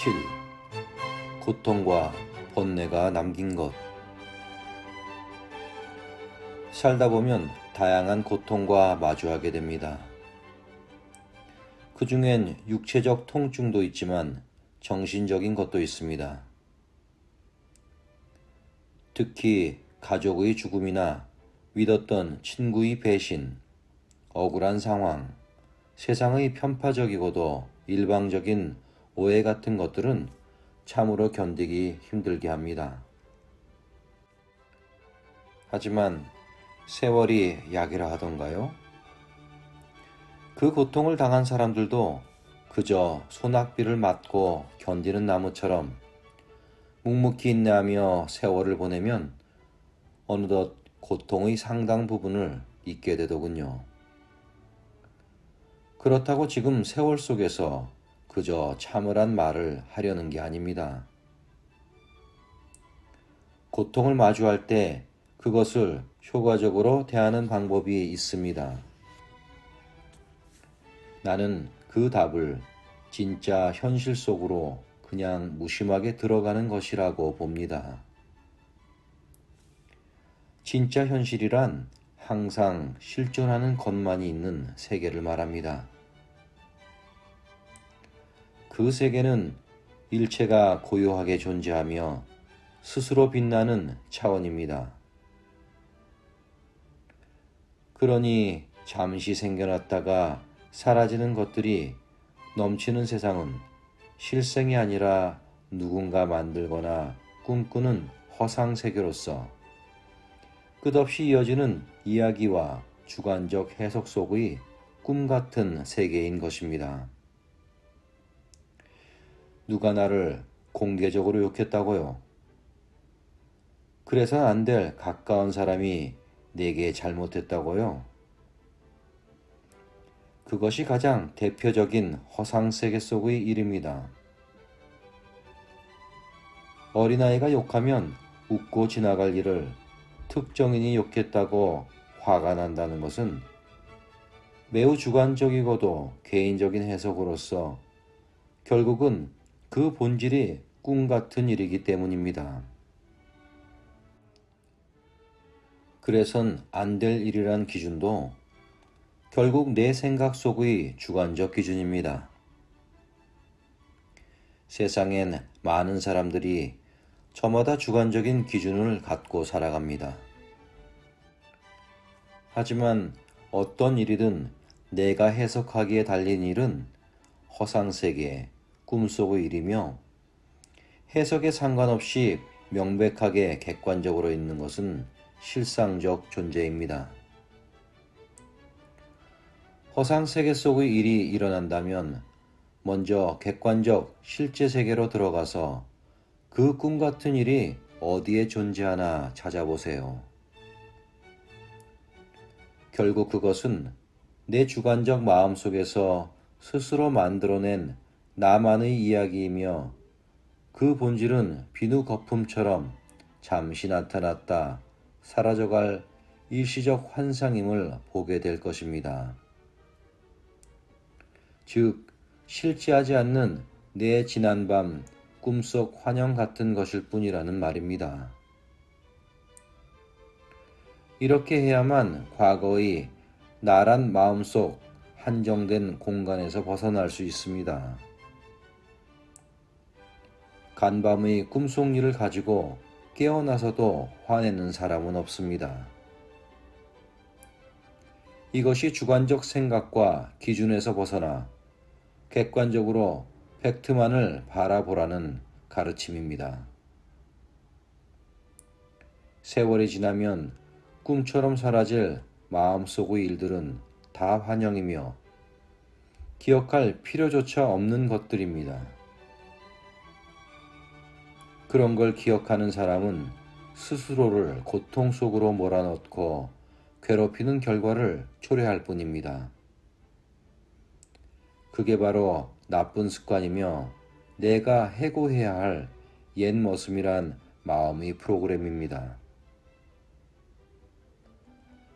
7. 고통과 번뇌가 남긴 것. 살다 보면 다양한 고통과 마주하게 됩니다. 그 중엔 육체적 통증도 있지만 정신적인 것도 있습니다. 특히 가족의 죽음이나 믿었던 친구의 배신, 억울한 상황, 세상의 편파적이고도 일방적인 오해 같은 것들은 참으로 견디기 힘들게 합니다. 하지만 세월이 약이라 하던가요? 그 고통을 당한 사람들도 그저 소낙비를 맞고 견디는 나무처럼 묵묵히 인내하며 세월을 보내면 어느덧 고통의 상당 부분을 잊게 되더군요. 그렇다고 지금 세월 속에서 그저 참으란 말을 하려는 게 아닙니다. 고통을 마주할 때 그것을 효과적으로 대하는 방법이 있습니다. 나는 그 답을 진짜 현실 속으로 그냥 무심하게 들어가는 것이라고 봅니다. 진짜 현실이란 항상 실존하는 것만이 있는 세계를 말합니다. 그 세계는 일체가 고요하게 존재하며 스스로 빛나는 차원입니다. 그러니 잠시 생겨났다가 사라지는 것들이 넘치는 세상은 실생이 아니라 누군가 만들거나 꿈꾸는 허상 세계로서 끝없이 이어지는 이야기와 주관적 해석 속의 꿈 같은 세계인 것입니다. 누가 나를 공개적으로 욕했다고요? 그래서 안 될 가까운 사람이 내게 잘못했다고요? 그것이 가장 대표적인 허상세계 속의 일입니다. 어린아이가 욕하면 웃고 지나갈 일을 특정인이 욕했다고 화가 난다는 것은 매우 주관적이고도 개인적인 해석으로서 결국은 그 본질이 꿈 같은 일이기 때문입니다. 그래선 안 될 일이란 기준도 결국 내 생각 속의 주관적 기준입니다. 세상엔 많은 사람들이 저마다 주관적인 기준을 갖고 살아갑니다. 하지만 어떤 일이든 내가 해석하기에 달린 일은 허상세계, 꿈속의 일이며 해석에 상관없이 명백하게 객관적으로 있는 것은 실상적 존재입니다. 허상 세계 속의 일이 일어난다면 먼저 객관적 실제 세계로 들어가서 그 꿈 같은 일이 어디에 존재하나 찾아보세요. 결국 그것은 내 주관적 마음 속에서 스스로 만들어낸 나만의 이야기이며 그 본질은 비누 거품처럼 잠시 나타났다 사라져갈 일시적 환상임을 보게 될 것입니다. 즉, 실제하지 않는 내 지난밤 꿈속 환영 같은 것일 뿐이라는 말입니다. 이렇게 해야만 과거의 나란 마음속 한정된 공간에서 벗어날 수 있습니다. 간밤의 꿈속 일을 가지고 깨어나서도 화내는 사람은 없습니다. 이것이 주관적 생각과 기준에서 벗어나 객관적으로 팩트만을 바라보라는 가르침입니다. 세월이 지나면 꿈처럼 사라질 마음속의 일들은 다 환영이며 기억할 필요조차 없는 것들입니다. 그런 걸 기억하는 사람은 스스로를 고통 속으로 몰아넣고 괴롭히는 결과를 초래할 뿐입니다. 그게 바로 나쁜 습관이며 내가 해고해야 할 옛 모습이란 마음의 프로그램입니다.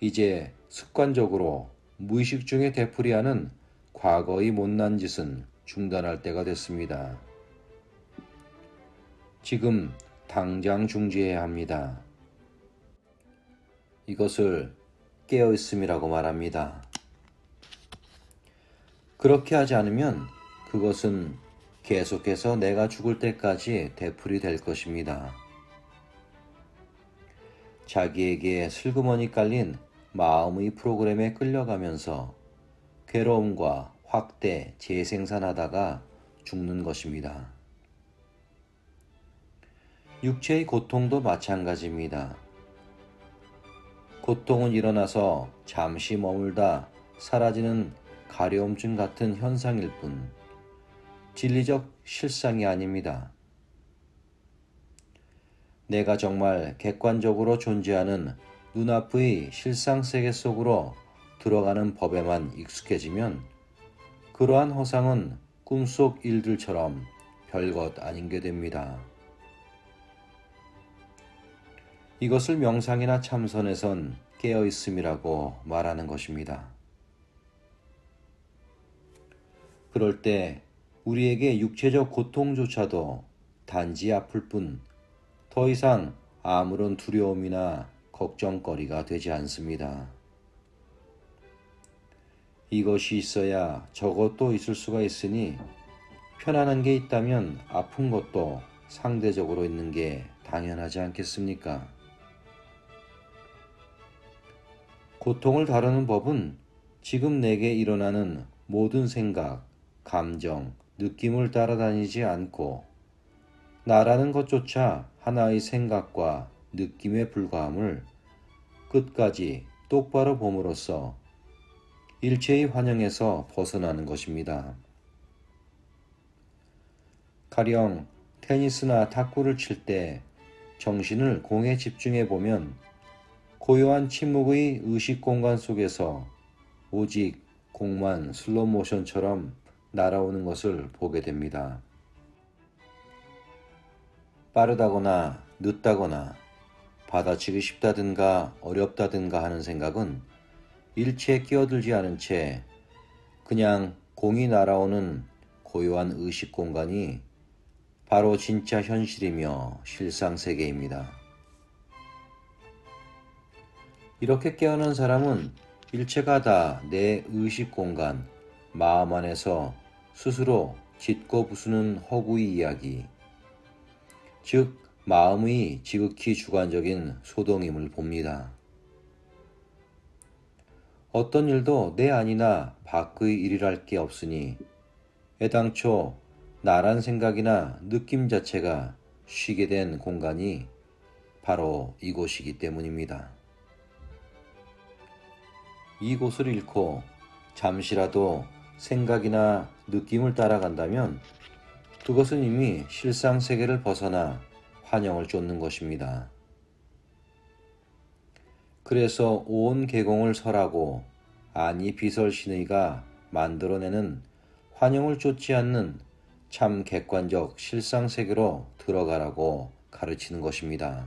이제 습관적으로 무의식 중에 되풀이하는 과거의 못난 짓은 중단할 때가 됐습니다. 지금 당장 중지해야 합니다. 이것을 깨어 있음이라고 말합니다. 그렇게 하지 않으면 그것은 계속해서 내가 죽을 때까지 되풀이 될 것입니다. 자기에게 슬그머니 깔린 마음의 프로그램에 끌려가면서 괴로움과 확대, 재생산하다가 죽는 것입니다. 육체의 고통도 마찬가지입니다. 고통은 일어나서 잠시 머물다 사라지는 가려움증 같은 현상일 뿐 진리적 실상이 아닙니다. 내가 정말 객관적으로 존재하는 눈앞의 실상 세계 속으로 들어가는 법에만 익숙해지면 그러한 허상은 꿈속 일들처럼 별것 아닌 게 됩니다. 이것을 명상이나 참선에선 깨어 있음이라고 말하는 것입니다. 그럴 때 우리에게 육체적 고통조차도 단지 아플 뿐 더 이상 아무런 두려움이나 걱정거리가 되지 않습니다. 이것이 있어야 저것도 있을 수가 있으니 편안한 게 있다면 아픈 것도 상대적으로 있는 게 당연하지 않겠습니까? 고통을 다루는 법은 지금 내게 일어나는 모든 생각, 감정, 느낌을 따라다니지 않고 나라는 것조차 하나의 생각과 느낌에 불과함을 끝까지 똑바로 봄으로써 일체의 환영에서 벗어나는 것입니다. 가령 테니스나 탁구를 칠 때 정신을 공에 집중해 보면 고요한 침묵의 의식 공간 속에서 오직 공만 슬로 모션처럼 날아오는 것을 보게 됩니다. 빠르다거나 늦다거나 받아치기 쉽다든가 어렵다든가 하는 생각은 일체에 끼어들지 않은 채 그냥 공이 날아오는 고요한 의식 공간이 바로 진짜 현실이며 실상 세계입니다. 이렇게 깨어난 사람은 일체가 다 내 의식 공간, 마음 안에서 스스로 짓고 부수는 허구의 이야기, 즉 마음의 지극히 주관적인 소동임을 봅니다. 어떤 일도 내 안이나 밖의 일이랄 게 없으니 애당초 나란 생각이나 느낌 자체가 쉬게 된 공간이 바로 이곳이기 때문입니다. 이곳을 잃고 잠시라도 생각이나 느낌을 따라간다면 그것은 이미 실상 세계를 벗어나 환영을 쫓는 것입니다. 그래서 온 계공을 설하고 아니 비설신의가 만들어내는 환영을 쫓지 않는 참 객관적 실상 세계로 들어가라고 가르치는 것입니다.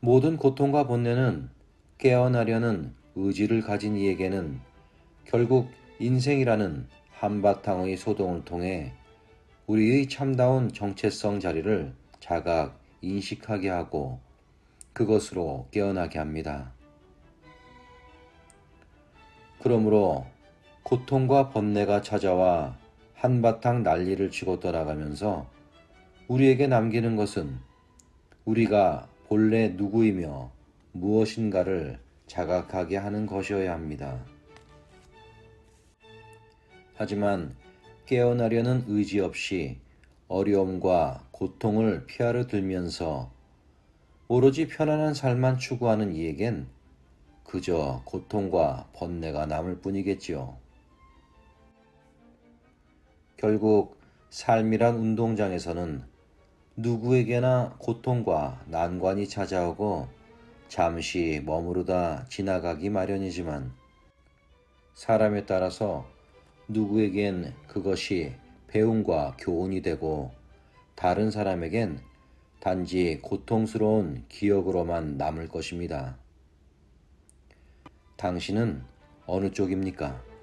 모든 고통과 본내는 깨어나려는 의지를 가진 이에게는 결국 인생이라는 한바탕의 소동을 통해 우리의 참다운 정체성 자리를 자각 인식하게 하고 그것으로 깨어나게 합니다. 그러므로 고통과 번뇌가 찾아와 한바탕 난리를 치고 떠나가면서 우리에게 남기는 것은 우리가 본래 누구이며 무엇인가를 자각하게 하는 것이어야 합니다. 하지만 깨어나려는 의지 없이 어려움과 고통을 피하려 들면서 오로지 편안한 삶만 추구하는 이에겐 그저 고통과 번뇌가 남을 뿐이겠지요. 결국 삶이란 운동장에서는 누구에게나 고통과 난관이 찾아오고 잠시 머무르다 지나가기 마련이지만 사람에 따라서 누구에겐 그것이 배움과 교훈이 되고 다른 사람에겐 단지 고통스러운 기억으로만 남을 것입니다. 당신은 어느 쪽입니까?